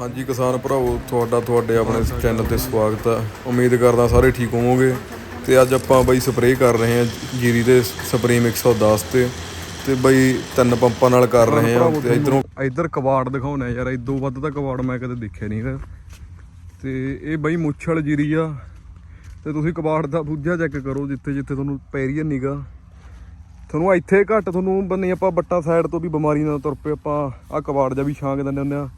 ਹਾਂਜੀ ਕਿਸਾਨ ਭਰਾਵੋ ਤੁਹਾਡਾ ਤੁਹਾਡੇ ਆਪਣੇ ਚੈਨਲ ਤੇ ਸਵਾਗਤ ਹੈ ਉਮੀਦ ਕਰਦਾ ਸਾਰੇ ਠੀਕ ਹੋਵੋਗੇ। ਤੇ ਅੱਜ ਆਪਾਂ ਬਈ ਸਪਰੇਅ ਕਰ ਰਹੇ ਹਾਂ ਜੀਰੀ ਦੇ ਸਪਰੀਮ 110 ਤੇ। ਤੇ ਬਈ ਤਿੰਨ ਪੰਪਾਂ ਨਾਲ ਕਰ ਰਹੇ ਹਾਂ। ਤੇ ਇਧਰੋਂ ਇਧਰ ਕਵਾੜ ਦਿਖਾਉਣਾ ਯਾਰ ਇਦੋਂ ਵੱਧ ਤਾਂ ਕਵਾੜ ਮੈਂ ਕਦੇ ਦੇਖਿਆ ਨਹੀਂ ਹੈਗਾ। ਤੇ ਇਹ ਬਈ ਮੁੱਛਲ ਜੀਰੀ ਆ। ਤੇ ਤੁਸੀਂ ਕਵਾੜ ਦਾ ਬੁੱਝਾ ਚੈੱਕ ਕਰੋ ਜਿੱਥੇ ਜਿੱਥੇ ਤੁਹਾਨੂੰ ਪੈਰੀਅਨ ਨੀਗਾ। ਤੁਹਾਨੂੰ ਇੱਥੇ ਘੱਟ ਤੁਹਾਨੂੰ ਬੰਨੀ ਆਪਾਂ ਬੱਟਾ ਸਾਈਡ ਤੋਂ ਵੀ ਬਿਮਾਰੀ ਨਾਲ ਤੁਰ ਪਏ ਆਪਾਂ ਆ ਕਵਾੜ ਜਾ ਵੀ ਛਾਂਗ ਦਿੰਦੇ ਹੁੰਦੇ ਆ।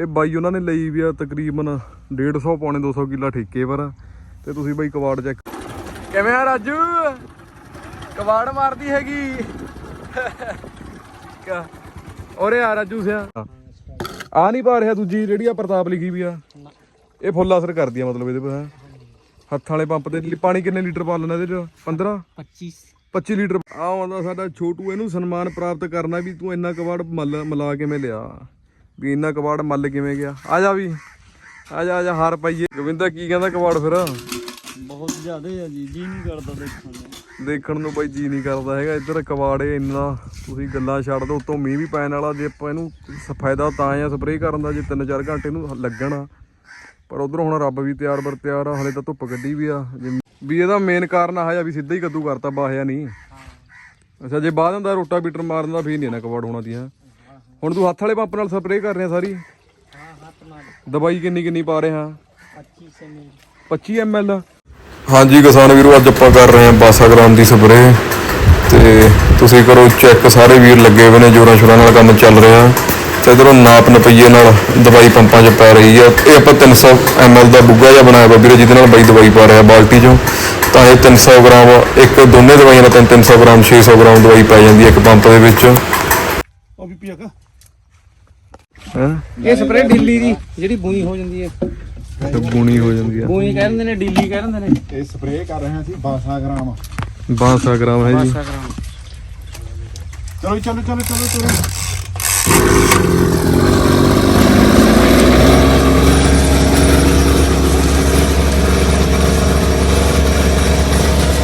ਇਹ ਬਾਈ ਉਹਨਾਂ ਨੇ ਲਈ ਵੀ ਆ ਤਕਰੀਬਨ 150 ਪੌਣੇ 200 ਕਿੱਲਾ ਠੇਕੇ ਪਰ। ਤੇ ਤੁਸੀਂ ਬਾਈ ਕਵਾੜ ਚੈੱਕ ਕਿਵੇਂ ਆ ਰਾਜੂ? ਕਵਾੜ ਮਾਰਦੀ ਹੈਗੀ। ਕਾ ਔਰੇ ਆ ਰਾਜੂ ਸਿਆ। ਆ ਨਹੀਂ ਪਾ ਰਿਹਾ ਦੂਜੀ ਜਿਹੜੀ ਆ ਪ੍ਰਤਾਪ ਲਿਖੀ ਵੀ ਆ। ਇਹ ਫੁੱਲ ਅਸਰ ਕਰਦੀ ਆ ਮਤਲਬ ਇਹਦੇ ਪਰ। ਹੱਥਾਂ ਵਾਲੇ ਪੰਪ ਤੇ ਪਾਣੀ ਕਿੰਨੇ ਲੀਟਰ ਪਾ ਲੈਣਾ ਇਹਦੇ ਚ? 15 25 25 ਲੀਟਰ। ਆ ਆਉਂਦਾ ਸਾਡਾ ਛੋਟੂ ਇਹਨੂੰ ਸਨਮਾਨ ਪ੍ਰਾਪਤ ਕਰਨਾ ਵੀ ਤੂੰ ਇੰਨਾ ਕਵਾੜ ਮੱਲ ਮਿਲਾ ਕਿਵੇਂ ਲਿਆ? ਵੀ ਇੰਨਾ ਕਵਾੜ ਮੱਲ ਕਿਵੇਂ ਗਿਆ? ਆ ਜਾ ਵੀ। ਆ ਜਾ ਆ ਜਾ ਹਾਰ ਪਾਈਏ। ਗੋਵਿੰਦਾ ਕੀ ਕਹਿੰਦਾ ਕਵਾੜ ਫਿਰ? ਬਹੁਤ ਜ਼ਿਆਦਾ ਹੈ ਜੀ ਜੀ ਨਹੀਂ ਕਰਦਾ ਦੇਖਣ ਨੂੰ। ਦੇਖਣ ਨੂੰ ਬਾਈ ਜੀ ਨਹੀਂ ਕਰਦਾ ਹੈਗਾ ਇੱਧਰ ਕਵਾੜੇ ਇੰਨਾ ਤੁਸੀਂ ਗੱਲਾਂ ਛੱਡ ਦੋ ਉਤੋਂ ਮੀਂਹ ਵੀ ਪੈਣ ਵਾਲਾ ਜੇ ਆਪਾਂ ਇਹਨੂੰ ਫਾਇਦਾ ਤਾਂ ਆ ਸਪਰੇਅ ਕਰਨ ਦਾ ਜੇ 3-4 ਘੰਟੇ ਇਹਨੂੰ ਲੱਗਣ ਪਰ ਉਧਰ ਹੁਣ ਰੱਬ ਵੀ ਤਿਆਰ ਬਰ ਤਿਆਰ ਆ ਹਲੇ ਤਾਂ ਧੁੱਪ ਗੱਡੀ ਵੀ ਆ ਵੀ ਇਹਦਾ ਮੇਨ ਕਾਰਨ ਆ ਜਾ ਵੀ ਸਿੱਧਾ ਹੀ ਕੱਦੂ ਕਰਤਾ ਬਾਹਿਆ ਨਹੀਂ। ਅੱਛਾ ਜੇ ਬਾਅਦ ਹੁੰਦਾ ਰੋਟਾ ਬੀਟਰ ਮਾਰ ਦਿੰਦਾ ਫੇਰ ਨਹੀਂ ਨਾ ਕਵਾੜ ਹੋਣਾ ਦੀਆਂ ਹੁਣ ਤੂੰ ਹੱਥ ਵਾਲੇ ਪੰਪ ਨਾਲ ਸਪਰੇਅ ਕਰ ਰਿਹਾ ਸਾਰੀ? ਹਾਂ ਹੱਥ ਨਾਲ। ਦਵਾਈ ਕਿੰਨੀ ਕਿੰਨੀ ਪਾ ਰਿਹਾ? 25 ਸੇ ਮੇਲ 25 ml? ਹਾਂਜੀ ਕਿਸਾਨ ਵੀਰੋ ਅੱਜ ਆਪਾਂ ਕਰ ਰਹੇ ਹਾਂ 12 ਗ੍ਰਾਮ ਦੀ ਸਪਰੇਅ। ਤੇ ਤੁਸੀਂ ਕਰੋ ਚੈੱਕ ਸਾਰੇ ਵੀਰ ਲੱਗੇ ਹੋਏ ਨੇ ਜੋਰਾਂ ਸ਼ੋਰਾਂ ਨਾਲ ਕੰਮ ਚੱਲ ਰਿਹਾ। ਤੇ ਇਧਰੋਂ ਨਾਪ ਨਪਈਏ ਨਾਲ ਦਵਾਈ ਪੰਪਾਂ 'ਚ ਪੈ ਰਹੀ ਆ। ਇਹ ਆਪਾਂ 300 ml ਦਾ ਬੁੱਗਾ ਜਿਹਾ ਬਣਾਇਆ ਵੀਰੇ ਜਿਹਦੇ ਨਾਲ ਬਾਈ ਦਵਾਈ ਪਾ ਰਿਹਾ ਬਾਲਟੀ 'ਚੋਂ। ਤਾਂ ਇਹ 300 ਗ੍ਰਾਮ ਇੱਕ ਦੋਨੇ ਦਵਾਈਆਂ ਨਾਲ 300 ਗ੍ਰਾਮ 600 ਗ੍ਰਾਮ ਦਵਾਈ ਪੈ ਜਾਂਦੀ ਹੈ ਇੱਕ ਪੰਪ ਦੇ ਵਿੱਚ। ਉਹ ਵੀ ਪੀਆ ਕਾ। ਇਹ ਸਪਰੇ ਢਿੱਲੀ ਦੀ ਜਿਹੜੀ ਬੂਈ ਹੋ ਜਾਂਦੀ ਹੈ। ਬੁਣੀ ਹੋ ਜਾਂਦੀ ਆ ਬੂਈ ਕਹਿ ਦਿੰਦੇ ਨੇ ਢਿੱਲੀ ਕਹਿ ਦਿੰਦੇ ਨੇ। ਇਹ ਸਪਰੇਅ ਕਰ ਰਹੇ ਹਾਂ ਅਸੀਂ 12 ਗ੍ਰਾਮ 12 ਗ੍ਰਾਮ ਹੈ ਜੀ। 10 ਗ੍ਰਾਮ ਚਲੋ ਜੀ, ਚਲੋ ਚਲੋ ਚਲੋ ਚਲੋ।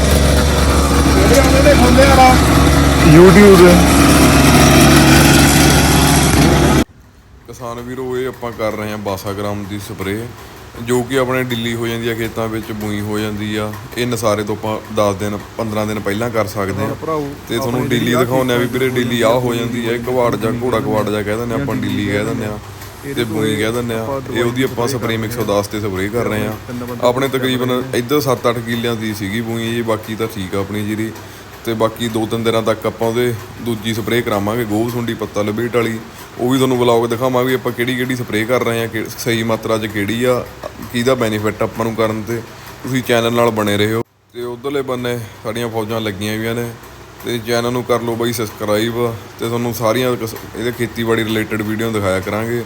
ਇਹਦੇ ਆਉਂਦੇ ਨੇ ਖੁੱਲੇ ਵਾਲਾ YouTube ਕਿਸਾਨ ਵੀਰੋ ਇਹ ਆਪਾਂ ਕਰ ਰਹੇ ਹਾਂ 12 ਗ੍ਰਾਮ ਦੀ ਸਪਰੇਅ ਜੋ ਕਿ ਆਪਣੇ ਦਿੱਲੀ ਹੋ ਜਾਂਦੀ ਆ ਖੇਤਾਂ ਵਿੱਚ ਬੂਈ ਹੋ ਜਾਂਦੀ ਆ। ਇਹ ਨਸਾਰੇ ਤੋਂ ਆਪਾਂ 10 ਦਿਨ 15 ਦਿਨ ਪਹਿਲਾਂ ਕਰ ਸਕਦੇ ਆ ਤੇ ਤੁਹਾਨੂੰ ਦਿੱਲੀ ਦਿਖਾਉਂਦੇ ਆ ਵੀ ਵੀਰੇ ਦਿੱਲੀ ਆ ਹੋ ਜਾਂਦੀ ਆ ਇਹ ਕਵਾੜ ਜਾਂ ਘੋੜਾ ਕਵਾੜ ਜਾਂ ਕਹਿ ਦਿੰਦੇ ਆਪਾਂ ਦਿੱਲੀ ਕਹਿ ਦਿੰਦੇ ਆ ਤੇ ਬੂਈ ਕਹਿ ਦਿੰਦੇ ਆ ਇਹ ਉਹਦੀ ਆਪਾਂ ਸਪਰੇਅ 110 ਤੇ ਸਪਰੇਅ ਕਰ ਰਹੇ ਆ ਆਪਣੇ ਤਕਰੀਬਨ ਇੱਧਰ 7-8 ਕਿੱਲਿਆਂ ਦੀ ਸੀਗੀ ਬੂਈ ਜੀ ਬਾਕੀ ਤਾਂ ਠੀਕ ਆ ਆਪਣੀ ਜੀਰੀ ਤੇ ਬਾਕੀ ਦੋ ਤਿੰਨ ਦਿਨਾਂ ਤੱਕ ਆਪਾਂ ਉਹਦੇ ਦੂਜੀ ਸਪਰੇਅ ਕਰਾਵਾਂਗੇ ਗੋਭ ਸੁੰਡੀ ਪੱਤਾ ਲਪੇਟ ਵਾਲੀ, ਉਹ ਵੀ ਤੁਹਾਨੂੰ ਵਲੌਗ ਦਿਖਾਵਾਂਗੇ ਆਪਾਂ ਕਿਹੜੀ ਕਿਹੜੀ ਸਪਰੇਅ ਕਰ ਰਹੇ ਆ ਕਿ- ਸਹੀ ਮਾਤਰਾ 'ਚ ਕਿਹੜੀ ਆ, ਕਿਹਦਾ ਬੈਨੀਫਿਟ ਆਪਾਂ ਨੂੰ ਕਰਨ ਤੇ ਤੁਸੀਂ ਚੈਨਲ ਨਾਲ ਬਣੇ ਰਹੋ। ਤੇ ਉਧਰਲੇ ਬੰਨੇ ਸਾਡੀਆਂ ਫੌਜਾਂ ਲੱਗੀਆਂ ਹੋਈਆਂ ਨੇ, ਤੇ ਚੈਨਲ ਨੂੰ ਕਰ ਲਓ ਬਾਈ ਸਬਸਕ੍ਰਾਈਬ ਤੇ ਤੁਹਾਨੂੰ ਸਾਰੀਆਂ ਕਿਸ- ਇਹਦੇ ਖੇਤੀਬਾੜੀ ਰਿਲੇਟਡ ਵੀਡੀਓ ਦਿਖਾਇਆ ਕਰਾਂਗੇ।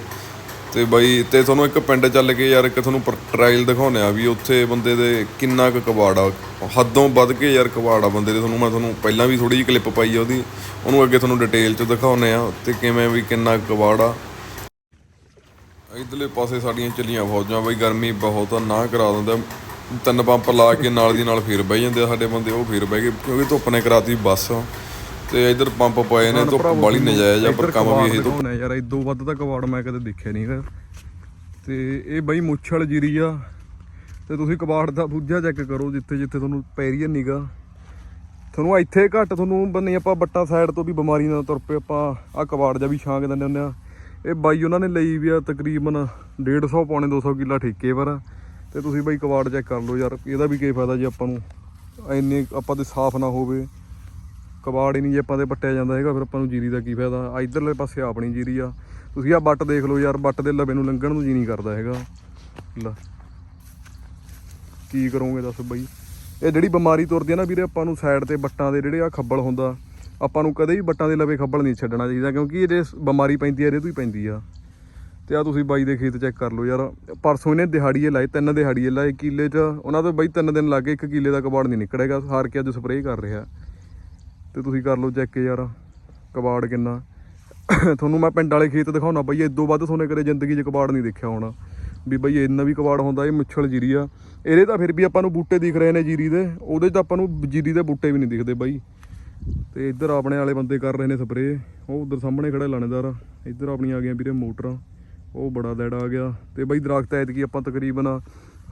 ਤੇ ਬਾਈ ਤੇ ਤੁਹਾਨੂੰ ਇੱਕ ਪਿੰਡ ਚੱਲ ਕੇ ਯਾਰ ਇੱਕ ਤੁਹਾਨੂੰ ਟ੍ਰਾਇਲ ਦਿਖਾਉਂਦੇ ਆ ਵੀ ਉੱਥੇ ਬੰਦੇ ਦੇ ਕਿੰਨਾ ਕੁ ਕਬਾੜਾ ਹੱਦੋਂ ਵੱਧ ਕੇ ਯਾਰ ਕਬਾੜ ਆ ਬੰਦੇ ਦੇ। ਤੁਹਾਨੂੰ ਮੈਂ ਤੁਹਾਨੂੰ ਪਹਿਲਾਂ ਵੀ ਥੋੜੀ ਜਿਹੀ ਕਲਿੱਪ ਪਾਈ ਆ ਉਹਦੀ। ਉਹਨੂੰ ਅੱਗੇ ਤੁਹਾਨੂੰ ਡਿਟੇਲ ਚ ਦਿਖਾਉਂਦੇ ਆ ਤੇ ਕਿਵੇਂ ਵੀ ਕਿੰਨਾ ਕੁ ਕਬਾੜ ਆ। ਇਧਰਲੇ ਪਾਸੇ ਸਾਡੀਆਂ ਚੱਲੀਆਂ ਫੌਜਾਂ, ਬਈ ਗਰਮੀ ਬਹੁਤ ਆ, ਨਾ ਕਰਾ ਦਿੰਦਾ। ਤਿੰਨ ਪੰਪ ਲਾ ਕੇ ਨਾਲ ਦੀ ਨਾਲ ਫੇਰ ਬਹਿ ਜਾਂਦੇ ਆ ਸਾਡੇ ਬੰਦੇ, ਉਹ ਫੇਰ ਬਹਿ ਗਏ, ਕਿਉਂਕਿ ਧੁੱਪ ਨੇ ਕਰਾਤੀ ਬੱਸ। ਤੇ ਇਧਰ ਪੰਪ ਪਏ ਨੇ ਧੁੱਪ ਬਾਲੀ ਨਜਾਇਜ਼ ਆ ਪਰ ਕੰਮ ਵੀ ਇਹ ਤੋਂ ਹੋਣਾ ਯਾਰ ਇਦੋਂ ਵੱਧ ਤਾਂ ਕਵਾੜ ਮੈਂ ਕਦੇ ਦੇਖਿਆ ਨਹੀਂ ਹੈਗਾ। ਤੇ ਇਹ ਬਈ ਮੁੱਛਲ ਜੀਰੀ ਆ ਤੇ ਤੁਸੀਂ ਕਵਾੜ ਦਾ ਬੁੱਝਾ ਚੈੱਕ ਕਰੋ ਜਿੱਥੇ ਜਿੱਥੇ ਤੁਹਾਨੂੰ ਪੈਰੀਅਨ ਨੀਗਾ। ਤੁਹਾਨੂੰ ਇੱਥੇ ਘੱਟ ਤੁਹਾਨੂੰ ਬੰਨੀ ਆਪਾਂ ਬੱਟਾ ਸਾਈਡ ਤੋਂ ਵੀ ਬਿਮਾਰੀ ਨਾਲ ਤੁਰ ਪਏ ਆਪਾਂ ਆ ਕਵਾੜ ਜਾ ਵੀ ਛਾਂਗ ਦਿੰਦੇ ਹੁੰਦੇ ਆ। ਇਹ ਬਾਈ ਉਹਨਾਂ ਨੇ ਲਈ ਵੀ ਆ ਤਕਰੀਬਨ 150 ਪੌਣੇ 200 ਕਿੱਲਾ ਠੇਕੇ ਪਰ। ਤੇ ਤੁਸੀਂ ਬਾਈ ਕਵਾੜ ਚੈੱਕ ਕਰ ਲਓ ਯਾਰ ਇਹਦਾ ਵੀ ਕੀ ਫਾਇਦਾ ਜੇ ਆਪਾਂ ਨੂੰ ਇੰਨੇ ਆਪਾਂ ਤੇ ਸਾਫ਼ ਨਾ ਹੋਵੇ। ਕਬਾੜ ਹੀ ਨਹੀਂ ਜੇ ਆਪਾਂ ਤੇ ਪੱਟਿਆ ਜਾਂਦਾ ਹੈਗਾ, ਫਿਰ ਆਪਾਂ ਨੂੰ ਜੀਰੀ ਦਾ ਕੀ ਫਾਇਦਾ? ਆ ਇਧਰਲੇ ਪਾਸੇ ਆਪਣੀ ਜੀਰੀ ਆ। ਤੁਸੀਂ ਆ ਬੱਟ ਦੇਖ ਲਓ ਯਾਰ, ਬੱਟ ਦੇ ਲਵੇ ਨੂੰ ਲੰਘਣ ਨੂੰ ਜੀ ਨਹੀਂ ਕਰਦਾ ਹੈਗਾ। ਲੈ। ਕੀ ਕਰੋਗੇ ਦੱਸ ਬਈ? ਇਹ ਜਿਹੜੀ ਬਿਮਾਰੀ ਤੁਰਦੀ ਆ ਨਾ ਵੀਰੇ, ਆਪਾਂ ਨੂੰ ਸਾਈਡ ਤੇ ਬੱਟਾਂ ਦੇ ਜਿਹੜੇ ਆ ਖੱਬਲ ਹੁੰਦਾ, ਆਪਾਂ ਨੂੰ ਕਦੇ ਵੀ ਬੱਟਾਂ ਦੇ ਲਵੇ ਖੱਬਲ ਨਹੀਂ ਛੱਡਣਾ ਚਾਹੀਦਾ, ਕਿਉਂਕਿ ਇਹਦੇ ਬਿਮਾਰੀ ਪੈਂਦੀ ਆ, ਇਹਦੇ ਤੋਂ ਹੀ ਪੈਂਦੀ ਆ। ਤੇ ਆ ਤੁਸੀਂ ਬਾਈ ਦੇ ਖੇਤ ਚੈੱਕ ਕਰ ਲਓ ਯਾਰ, ਪਰਸੋਂ ਇਹਨੇ ਦਿਹਾੜੀਏ ਲਾਏ, ਤਿੰਨ ਦਿਹਾੜੀਏ ਲਾਏ, ਕਿੱਲੇ 'ਚ। ਉਹਨਾਂ ਤੋਂ ਬਾਈ ਤਿੰਨ ਦਿਨ ਲੱਗੇ ਇੱਕ ਕਿੱਲੇ ਦਾ ਕਬਾੜ ਨਹੀਂ ਨਿਕੜੇਗਾ ਹਾਰ ਕੇ ਅੱਜ ਸਪਰੇਅ ਕਰ ਰਿਹਾ। ਤੇ ਤੁਸੀਂ ਕਰ ਲਓ ਚੈੱਕ ਯਾਰ, ਕਬਾੜ ਕਿੰਨਾ। ਤੁਹਾਨੂੰ ਮੈਂ ਪਿੰਡ ਵਾਲੇ ਖੇਤ ਦਿਖਾਉਣਾ ਬਈ ਇਦੋਂ ਵੱਧ ਸੋਨੇ ਕਦੇ ਜ਼ਿੰਦਗੀ 'ਚ ਕਬਾੜ ਨਹੀਂ ਦੇਖਿਆ ਹੋਣਾ। ਵੀ ਬਈ ਇੰਨਾ ਵੀ ਕਬਾੜ ਹੁੰਦਾ, ਇਹ ਮੁੱਛਲ ਜੀਰੀ ਆ। ਇਹਦੇ ਤਾਂ ਫਿਰ ਵੀ ਆਪਾਂ ਨੂੰ ਬੂਟੇ ਦਿਖ ਰਹੇ ਨੇ ਜੀਰੀ ਦੇ, ਉਹਦੇ 'ਚ ਤਾਂ ਆਪਾਂ ਨੂੰ ਜੀਰੀ ਦੇ ਬੂਟੇ ਵੀ ਨਹੀਂ ਦਿਖਦੇ ਬਾਈ। ਤੇ ਇੱਧਰ ਆਪਣੇ ਵਾਲੇ ਬੰਦੇ ਕਰ ਰਹੇ ਨੇ ਸਪਰੇਅ, ਉਹ ਉਧਰ ਸਾਹਮਣੇ ਖੜਾ ਲਾਣੇਦਾਰ ਇੱਧਰ ਆਪਣੀਆਂ ਆ ਗਈਆਂ ਵੀਰੇ ਮੋਟਰਾਂ, ਉਹ ਬੜਾ ਲੈੜਾ ਆ ਗਿਆ। ਤੇ ਬਈ ਦਰਖਤ ਐਤਕੀ ਆਪਾਂ ਤਕਰੀਬਨ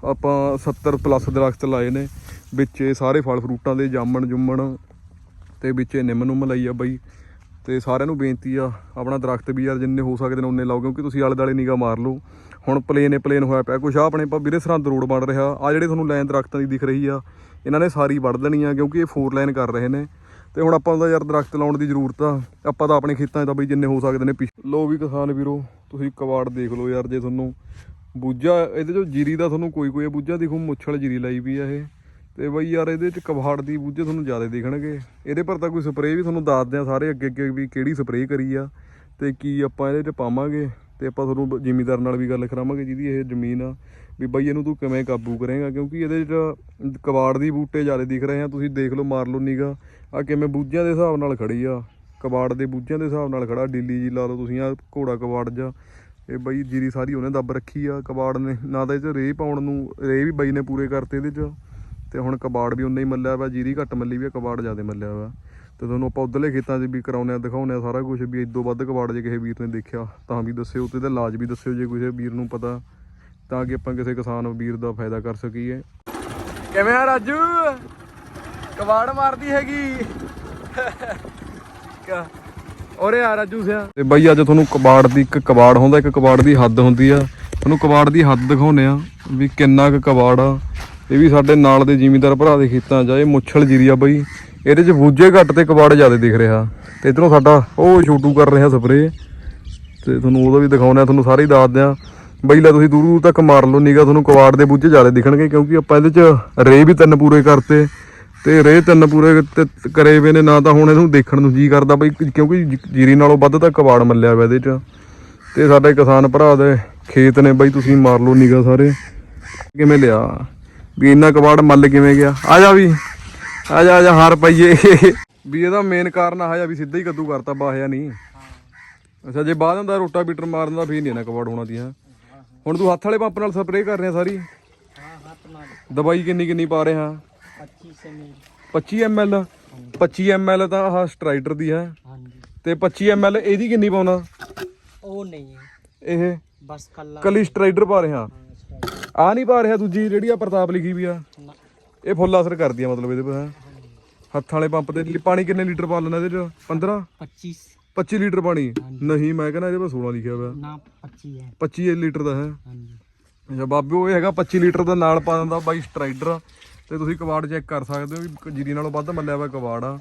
ਆਪਾਂ 70 ਪਲੱਸ ਦਰਖਤ ਲਾਏ ਨੇ, ਵਿੱਚ ਸਾਰੇ ਫਲ ਫਰੂਟਾਂ ਦੇ ਜਾਮਣ ਜੁੰਮਣ ਤੇ ਵਿੱਚ ਨਿੰਮ ਨੁੰਮ ਲਈ ਆ ਬਈ। ਤੇ ਸਾਰਿਆਂ ਨੂੰ ਬੇਨਤੀ ਆ, ਆਪਣਾ ਦਰਖਤ ਵੀ ਯਾਰ ਜਿੰਨੇ ਹੋ ਸਕਦੇ ਨੇ ਉਨੇ ਲਾਓ, ਕਿਉਂਕਿ ਤੁਸੀਂ ਆਲੇ ਦਾਲੇ ਨਿਗਾ ਮਾਰ ਲਓ। ਹੁਣ ਪਲੇਨ ਏ ਪਲੇਨ ਹੋਇਆ ਪਿਆ ਕੁਛ। ਆ ਆਪਣੇ ਪਾ ਵੀਰੇ ਸਰਹੰਦ ਰੋਡ ਬਣ ਰਿਹਾ। ਆ ਜਿਹੜੇ ਤੁਹਾਨੂੰ ਲਾਈਨ ਦਰਖਤਾਂ ਦੀ ਦਿਖ ਰਹੀ ਆ, ਇਹਨਾਂ ਨੇ ਸਾਰੀ ਵੱਢ ਦੇਣੀ ਆ, ਕਿਉਂਕਿ ਇਹ ਫੋਰ ਲਾਈਨ ਕਰ ਰਹੇ ਨੇ। ਤੇ ਹੁਣ ਆਪਾਂ ਨੂੰ ਤਾਂ ਯਾਰ ਦਰਖਤ ਲਾਉਣ ਦੀ ਜ਼ਰੂਰਤ ਆ। ਆਪਾਂ ਤਾਂ ਆਪਣੇ ਖੇਤਾਂ 'ਚ ਤਾਂ ਬਈ ਜਿੰਨੇ ਹੋ ਸਕਦੇ ਨੇ ਪਿਛ- ਲੋ ਵੀ ਕਿਸਾਨ ਵੀਰੋ, ਤੁਸੀਂ ਕਵਾੜ ਦੇਖ ਲਓ ਯਾਰ ਜੇ ਤੁਹਾਨੂੰ ਬੂਝਾ, ਇਹਦੇ ਚੋਂ ਜੀਰੀ ਦਾ ਤੁਹਾਨੂੰ ਕੋਈ ਕੋਈ ਬੂਝਾ ਦਿਖੂ, ਮੁੱਛਲ ਜੀਰੀ ਲਾਈ ਵੀ ਆ ਇਹ। ਤੇ ਬਈ ਯਾਰ ਇਹਦੇ ਚ ਕਵਾੜ ਦੀ ਬੂਝੇ ਤੁਹਾਨੂੰ ਜ਼ਿਆਦਾ ਦਿਖਣਗੇ। ਇਹਦੇ ਪਰ ਤਾਂ ਕੋਈ ਸਪਰੇਅ ਵੀ ਤੁਹਾਨੂੰ ਦੱਸਦੇ ਆ ਸਾਰੇ ਅੱਗੇ ਅੱਗੇ ਵੀ ਕਿਹੜੀ ਸਪਰੇਅ ਕਰੀ ਆ ਤੇ ਕੀ ਆਪਾਂ ਇਹਦੇ ਚ ਪਾਵਾਂਗੇ ਤੇ ਆਪਾਂ ਤੁਹਾਨੂੰ ਜ਼ਿਮੀਦਾਰ ਨਾਲ ਵੀ ਗੱਲ ਕਰਾਵਾਂਗੇ ਜਿਹਦੀ ਇਹ ਜ਼ਮੀਨ ਆ ਵੀ ਬਈ ਇਹਨੂੰ ਤੂੰ ਕਿਵੇਂ ਕਾਬੂ ਕਰੇਗਾ ਕਿਉਂਕਿ ਇਹਦੇ ਚ ਕਬਾੜ ਦੀ ਬੂਟੇ ਜ਼ਿਆਦਾ ਦਿਖ ਰਹੇ ਆ। ਤੁਸੀਂ ਦੇਖ ਲਓ, ਮਾਰ ਲਓ ਨੀਗਾ ਆ ਕਿਵੇਂ ਬੂਝਿਆਂ ਦੇ ਹਿਸਾਬ ਨਾਲ ਖੜੀ ਆ। ਕਬਾੜ ਦੇ ਬੂਝਿਆਂ ਦੇ ਹਿਸਾਬ ਨਾਲ ਖੜਾ, ਡੀਲੀ ਜੀ ਲਾ ਲਓ ਤੁਸੀਂ ਆ ਘੋੜਾ ਕਵਾੜ ਜਾ ਇਹ ਬਈ ਜੀਰੀ ਸਾਰੀ ਉਹਨੇ ਦੱਬ ਰੱਖੀ ਆ ਕਬਾੜ ਨੇ। ਨਾ ਤਾਂ ਇਹ ਚ ਰੇਹ ਪਾਉਣ ਨੂੰ ਰੇਹ ਵੀ ਬਈ ਨੇ ਪੂਰੇ ਕਰਤੇ ਇਹਦੇ ਚ। ਤੇ ਹੁਣ ਕਬਾੜ ਵੀ ਉਨਾ ਹੀ ਮੱਲਿਆ ਵਾ, ਜੀਰੀ ਘੱਟ ਮੱਲੀ ਵੀ ਆ, ਕਬਾੜ ਜ਼ਿਆਦਾ ਮੱਲਿਆ ਵਾ। ਤੇ ਤੁਹਾਨੂੰ ਆਪਾਂ ਉਧਰਲੇ ਖੇਤਾਂ 'ਚ ਵੀ ਕਰਾਉਂਦੇ ਆ ਦਿਖਾਉਂਦੇ ਆ ਸਾਰਾ ਕੁਝ ਵੀ, ਇਦੋਂ ਵੱਧ ਕਬਾੜ ਜੇ ਕਿਸੇ ਵੀਰ ਨੇ ਦੇਖਿਆ, ਤਾਂ ਵੀ ਦੱਸਿਓ, ਤੇ ਇਹਦਾ ਇਲਾਜ ਵੀ ਦੱਸਿਓ ਜੇ ਕਿਸੇ ਵੀਰ ਨੂੰ ਪਤਾ, ਤਾਂ ਕਿ ਆਪਾਂ ਕਿਸੇ ਕਿਸਾਨ ਵੀਰ ਦਾ ਫਾਇਦਾ ਕਰ ਸਕੀਏ। ਕਿਵੇਂ ਆ ਰਾਜੂ? ਕਬਾੜ ਮਾਰਦੀ ਹੈਗੀ। ਕਿਆ ਔਰੇ ਆ ਰਾਜੂ ਸਿਆ। ਤੇ ਬਾਈ ਅੱਜ ਤੁਹਾਨੂੰ ਕਬਾੜ ਦੀ ਇੱਕ ਕਬਾੜ ਹੁੰਦਾ, ਇੱਕ ਕਬਾੜ ਦੀ ਹੱਦ ਹੁੰਦੀ ਆ। ਤੁਹਾਨੂੰ ਕਬਾੜ ਦੀ ਹੱਦ ਦਿਖਾਉਨੇ ਆ ਵੀ ਕਿੰਨਾ ਕੁ ਕਬਾੜ ਆ। ਇਹ ਵੀ ਸਾਡੇ ਨਾਲ ਦੇ ਜ਼ਿਮੀਂਦਾਰ ਭਰਾ ਦੇ ਖੇਤਾਂ 'ਚ ਆ, ਇਹ ਮੁੱਛਲ ਜੀਰੀ ਆ ਬਾਈ। ਇਹਦੇ 'ਚ ਬੂਝੇ ਘੱਟ ਤੇ ਕਬਾੜ ਜ਼ਿਆਦਾ ਦਿਖ ਰਿਹਾ। ਤੇ ਇਧਰੋਂ ਸਾਡਾ ਉਹ ਛੋਟੂ ਕਰ ਰਿਹਾ ਸਪਰੇ। ਤੇ ਤੁਹਾਨੂੰ ਉਹਦਾ ਵੀ ਦਿਖਾਉਣਾ, ਤੁਹਾਨੂੰ ਸਾਰੇ ਹੀ ਦੱਸ ਦਿਆਂ। ਬਈ ਲੈ ਤੁਸੀਂ ਦੂਰ ਦੂਰ ਤੱਕ ਮਾਰ ਲਓ ਨੀਗਾ ਤੁਹਾਨੂੰ ਕਵਾੜ ਦੇ ਬੂਝੇ ਜ਼ਿਆਦਾ ਦਿਖਣਗੇ, ਕਿਉਂਕਿ ਆਪਾਂ ਇਹਦੇ 'ਚ ਰੇ ਵੀ ਤਿੰਨ ਪੂਰੇ ਕਰਤੇ। ਤੇ ਰੇ ਤਿੰਨ ਪੂਰੇ ਕਰੇ ਵੇ ਨੇ, ਨਾ ਤਾਂ ਹੁਣ ਇਹਨੂੰ ਦੇਖਣ ਨੂੰ ਜੀ ਕਰਦਾ ਬਈ, ਕਿਉਂਕਿ ਜੀ- ਜੀਰੀ ਨਾਲੋਂ ਵੱਧ ਤਾਂ ਕਵਾੜ ਮੱਲਿਆ ਵਾ ਇਹਦੇ 'ਚ। ਤੇ ਸਾਡੇ ਕਿਸਾਨ ਭਰਾ ਦੇ ਖੇਤ ਨੇ ਬਈ, ਤੁਸੀਂ ਮਾਰ ਲਓ ਨੀਗਾ ਸਾਰੇ। ਕਿਵੇਂ ਲਿਆ? ਵੀ ਇੰਨਾ ਕਬਾੜ ਮੱਲ ਕਿਵੇਂ ਗਿਆ? ਆ ਜਾ ਵੀ। ਆ ਜਾ ਆ ਜਾ ਹਾਰ ਪਈਏ। ਵੀ ਇਹਦਾ ਮੇਨ ਕਾਰਨ ਆ ਜਾ ਵੀ ਸਿੱਧਾ ਹੀ ਕੱਦੂ ਕਰਤਾ ਬਾਹਿਆ ਨਹੀਂ। ਅੱਛਾ ਜੇ ਬਾਅਦ ਹੁੰਦਾ ਰੋਟਾ ਬੀਟਰ ਮਾਰਨ ਦਾ ਫੇਰ ਨਹੀਂ ਨਾ ਕਬਾੜ ਹੋਣਾ ਦੀ ਹੁਣ ਤੂੰ ਹੱਥ ਵਾਲੇ ਪੰਪ ਨਾਲ ਸਪਰੇਅ ਕਰ ਰਿਹਾ ਸਾਰੀ? ਦਵਾਈ ਕਿੰਨੀ ਕਿੰਨੀ ਪਾ ਰਿਹਾ? 25 ਐਮਐਲ 25 ਐਮਐਲ 25 ਐਮਐਲ ਤਾਂ ਆਹ ਸਟਰਾਈਡਰ ਦੀ ਹੈ। ਹਾਂਜੀ। ਤੇ 25 ਐਮਐਲ ਇਹਦੀ ਕਿੰਨੀ ਪਾਉਣਾ? ਉਹ ਨਹੀਂ। ਇਹ ਬਸ ਕੱਲਾ। ਕੱਲੀ ਸਟਰਾਈਡਰ ਪਾ ਰਿਹਾ। ਆ ਨਹੀਂ ਪਾ ਰਿਹਾ ਦੂਜੀ ਜਿਹੜੀ ਆ ਪ੍ਰਤਾਪ ਲਿਖੀ ਵੀ ਆ। ਇਹ ਫੁੱਲ ਅਸਰ ਕਰਦੀ ਆ ਮਤਲਬ ਇਹਦੇ ਪਰ। ਹੈਂ। ਹੱਥਾਂ ਵਾਲੇ ਪੰਪ ਤੇ ਪਾਣੀ ਕਿੰਨੇ ਲੀਟਰ ਪਾ ਲੈਣਾ ਇਹਦੇ ਚ? 15 25 25 ਲੀਟਰ ਪਾਣੀ? ਨਹੀਂ ਮੈਂ ਕਹਿੰਦਾ ਇਹਦੇ ਪਰ 16 ਲਿਖਿਆ ਹੋਇਆ। ਨਾ 25 ਹੈ। 25 ਲੀਟਰ ਦਾ ਹੈ। ਹਾਂਜੀ। ਅੱਛਾ ਬਾਬੂ ਇਹ ਹੈਗਾ 25 ਲੀਟਰ ਦਾ ਨਾਲ ਪਾ ਦਿੰਦਾ ਬਾਈ ਸਟਰਾਈਡਰ। ਤੇ ਤੁਸੀਂ ਕਵਾੜ ਚੈੱਕ ਕਰ ਸਕਦੇ ਹੋ ਵੀ ਜੀਰੀ ਨਾਲੋਂ ਵੱਧ ਮੱਲਿਆ ਹੋਇਆ ਕਵਾੜ ਆ।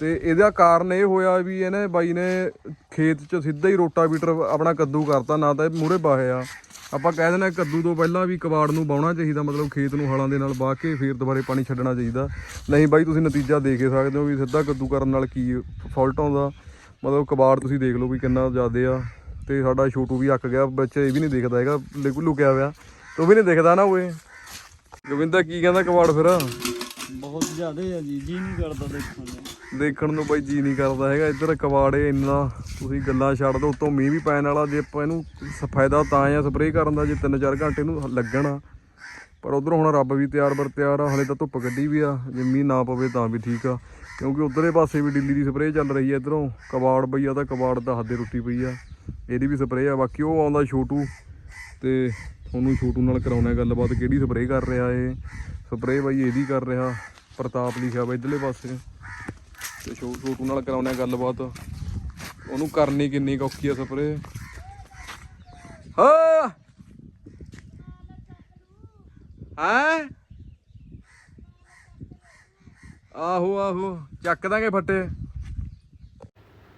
ਤੇ ਇਹਦਾ ਕਾਰਨ ਇਹ ਹੋਇਆ ਵੀ ਇਹਨੇ ਬਾਈ ਨੇ ਖੇਤ 'ਚ ਸਿੱਧਾ ਹੀ ਰੋਟਾ ਰੋਟਾਵੀਟਰ ਆਪਣਾ ਕੱਦੂ ਕਰਤਾ ਨਾ ਤਾਂ ਇਹ ਮੂਰੇ ਬਾਹਿਆ ਆਪਾਂ ਕਹਿ ਦਿੰਦੇ ਕੱਦੂ ਤੋਂ ਪਹਿਲਾਂ ਵੀ ਕਬਾੜ ਨੂੰ ਬਾਉਣਾ ਚਾਹੀਦਾ, ਮਤਲਬ ਖੇਤ ਨੂੰ ਹਲਾਂ ਦੇ ਨਾਲ ਵਾਹ ਕੇ ਫਿਰ ਦੁਬਾਰੇ ਪਾਣੀ ਛੱਡਣਾ ਚਾਹੀਦਾ। ਨਹੀਂ ਬਾਈ, ਤੁਸੀਂ ਨਤੀਜਾ ਦੇਖ ਸਕਦੇ ਹੋ ਵੀ ਸਿੱਧਾ ਕੱਦੂ ਕਰਨ ਨਾਲ ਕੀ ਫਾਲਟ ਆਉਂਦਾ। ਮਤਲਬ ਕਬਾੜ ਤੁਸੀਂ ਦੇਖ ਲਓ ਵੀ ਕਿੰਨਾ ਜ਼ਿਆਦਾ ਆ ਤੇ ਸਾਡਾ ਛੋਟੂ ਵੀ ਅੱਕ ਗਿਆ, ਵਿੱਚ ਇਹ ਵੀ ਨਹੀਂ ਦੇਖਦਾ ਹੈਗਾ ਲੁਕਿਆ ਹੋਇਆ। ਤੋ ਵੀ ਨਹੀਂ ਦਿਖਦਾ ਨਾ ਉਹ ਗੋਬਿੰਦਾ ਕੀ ਕਹਿੰਦਾ ਕਬਾੜ ਫਿਰ? ਬਹੁਤ ਜ਼ਿਆਦਾ ਆ ਜੀ ਜੀ ਨਹੀਂ ਕਰਦਾ ਦੇਖੋ ਦੇਖਣ ਨੂੰ ਬਾਈ ਜੀ ਨਹੀਂ ਕਰਦਾ ਹੈਗਾ। ਇੱਧਰ ਕਬਾੜੇ ਇੰਨਾ, ਤੁਸੀਂ ਗੱਲਾਂ ਛੱਡ ਦੋ ਉਤੋਂ ਮੀਂਹ ਵੀ ਪੈਣ ਵਾਲਾ, ਜੇ ਆਪਾਂ ਇਹਨੂੰ ਸਫਾਇਦਾ ਤਾਂ ਆ ਸਪਰੇਅ ਕਰਨ ਦਾ, ਜੇ 3-4 ਘੰਟੇ ਨੂੰ ਲੱਗਣਾ ਪਰ ਉਧਰ ਹੁਣ ਰੱਬ ਵੀ ਤਿਆਰ ਬਰ ਤਿਆਰ ਆ, ਹਲੇ ਤਾਂ ਧੁੱਪ ਕੱਢੀ ਵੀ ਆ, ਜੇ ਮੀਂਹ ਨਾ ਪਵੇ ਤਾਂ ਵੀ ਠੀਕ ਆ। ਕਿਉਂਕਿ ਉਧਰਲੇ ਪਾਸੇ ਵੀ ਦਿੱਲੀ ਦੀ ਸਪਰੇਅ ਚੱਲ ਰਹੀ ਹੈ ਇਧਰੋਂ। ਕਬਾੜ ਪਈ ਆ ਤਾਂ ਕਵਾੜ ਦਾ ਹੱਦੇ ਰੁੱਟੀ ਪਈ ਆ। ਇਹਦੀ ਵੀ ਸਪਰੇਅ ਆ, ਬਾਕੀ ਉਹ ਆਉਂਦਾ ਛੋਟੂ। ਤੇ ਤੁਹਾਨੂੰ ਛੋਟੂ ਨਾਲ ਕਰਾਉਣਾ ਗੱਲਬਾਤ, ਕਿਹੜੀ ਸਪਰੇਅ ਕਰ ਰਿਹਾ ਇਹ? ਸਪਰੇਅ ਬਾਈ ਇਹਦੀ ਕਰ ਰਿਹਾ, ਪ੍ਰਤਾਪ ਲਿਖਿਆ ਵਾ ਇਧਰਲੇ ਪਾਸੇ। ਤੇ ਛੋ- ਛੋਟੂ ਨਾਲ ਕਰਾਉਣਾ ਗੱਲਬਾਤ। ਉਹਨੂੰ ਕਰਨੀ ਕਿੰਨੀ ਕੁ ਔਖੀ ਆ ਸਪਰੇ। ਹਾਂ! ਹੈ? ਆਹੋ ਆਹੋ। ਚੱਕ ਦਾਂਗੇ ਫੱਟੇ।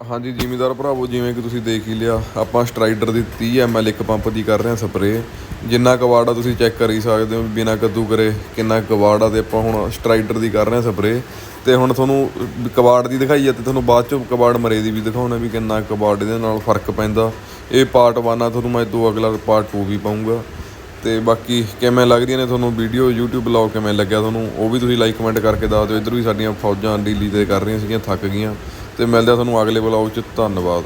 ਹਾਂਜੀ, ਜ਼ਿਮੀਦਾਰ ਭਰਾਵੋ, ਜਿਵੇਂ ਕਿ ਤੁਸੀਂ ਦੇਖ ਹੀ ਲਿਆ, ਆਪਾਂ ਸਟਰਾਈਡਰ ਦੀ 30 ml ਇੱਕ ਪੰਪ ਦੀ ਕਰ ਰਹੇ ਹਾਂ ਸਪਰੇ ਜਿੰਨਾ ਕਵਾੜਾ ਤੁਸੀਂ ਚੈੱਕ ਕਰ ਹੀ ਸਕਦੇ ਹੋ ਵੀ ਬਿਨਾਂ ਕੱਦੂ ਕਰੇ ਕਿੰਨਾ ਕਵਾੜਾ ਤੇ ਆਪਾਂ ਹੁਣ ਸਟਰਾਈਡਰ ਦੀ ਕਰ ਰਹੇ ਹਾਂ ਸਪਰੇ ਤੇ ਹੁਣ ਤੁਹਾਨੂੰ ਕਵਾੜ ਦੀ ਦਿਖਾਈ ਹੈ ਤੇ ਤੁਹਾਨੂੰ ਬਾਅਦ ਚੋਂ ਕਵਾੜ ਮਰੇ ਦੀ ਵੀ ਦਿਖਾਉਣਾ ਵੀ ਕਿੰਨਾ ਕਵਾੜ ਇਹਦੇ ਨਾਲ ਫ਼ਰਕ ਪੈਂਦਾ। ਇਹ ਪਾਰਟ 1 ਆ, ਤੁਹਾਨੂੰ ਮੈਂ ਦੋ ਅਗਲਾ ਪਾਰਟ 2 ਵੀ ਪਾਉਂਗਾ। ਤੇ ਬਾਕੀ ਕਿਵੇਂ ਲੱਗਦੀਆਂ ਨੇ ਤੁਹਾਨੂੰ ਵੀਡੀਓ YouTube ਬਲੌਗ ਕਿਵੇਂ ਲੱਗਿਆ ਤੁਹਾਨੂੰ, ਉਹ ਵੀ ਤੁਸੀਂ ਲਾਈਕ ਕਮੈਂਟ ਕਰਕੇ ਦੱਸ ਦਿਓ। ਇੱਧਰ ਵੀ ਸਾਡੀਆਂ ਫੌਜਾਂ ਡੀਲੀ ਤੇ ਕਰ ਰਹੀਆਂ ਸੀਗੀਆਂ, ਥੱਕ ਗਈਆਂ। ਤੇ ਮਿਲਦੇ ਆ ਤੁਹਾਨੂੰ ਅਗਲੇ ਬਲੌਗ 'ਚ। ਧੰਨਵਾਦ।